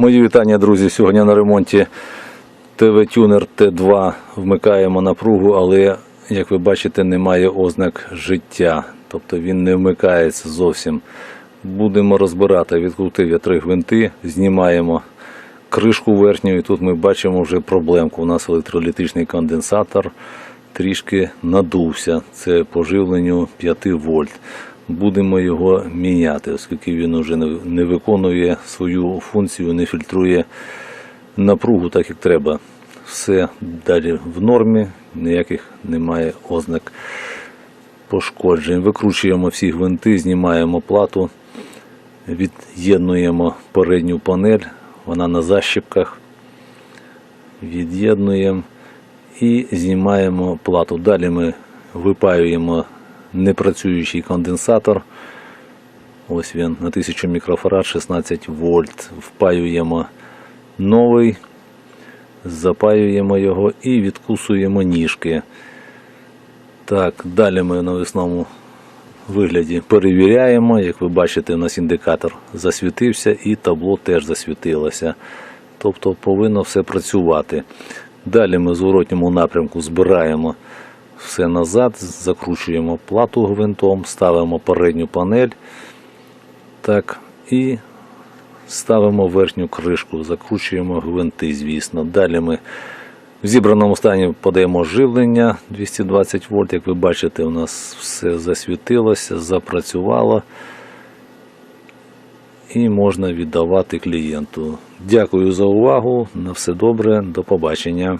Мої вітання, друзі. Сьогодні на ремонті ТВ-тюнер Т2 вмикаємо напругу, але, як ви бачите, немає ознак життя. Тобто він не вмикається зовсім. Будемо розбирати. Відкрутив я три гвинти, знімаємо кришку верхню, і тут ми бачимо вже проблемку. У нас електролітичний конденсатор трішки надувся. Це по живленню 5 вольт. Будемо його міняти, оскільки він вже не- виконує свою функцію, не фільтрує напругу так, як треба. Все далі в нормі, ніяких немає ознак пошкоджень. Викручуємо всі гвинти, знімаємо плату, від'єднуємо передню панель, вона на защіпках. Від'єднуємо і знімаємо плату. Далі ми випаюємо непрацюючий конденсатор. Ось він на 1000 мікрофарад 16 вольт. Впаюємо новий, запаюємо його і відкусуємо ніжки. Так, далі ми на весному вигляді перевіряємо. Як ви бачите, у нас індикатор засвітився і табло теж засвітилося. Тобто повинно все працювати. Далі ми в зворотньому напрямку збираємо все назад, закручуємо плату гвинтом, ставимо передню панель. Так, і ставимо верхню кришку, закручуємо гвинти, звісно. Далі ми в зібраному стані подаємо живлення 220 вольт. Як ви бачите, у нас все засвітилося, запрацювало. І можна віддавати клієнту. Дякую за увагу. На все добре, до побачення.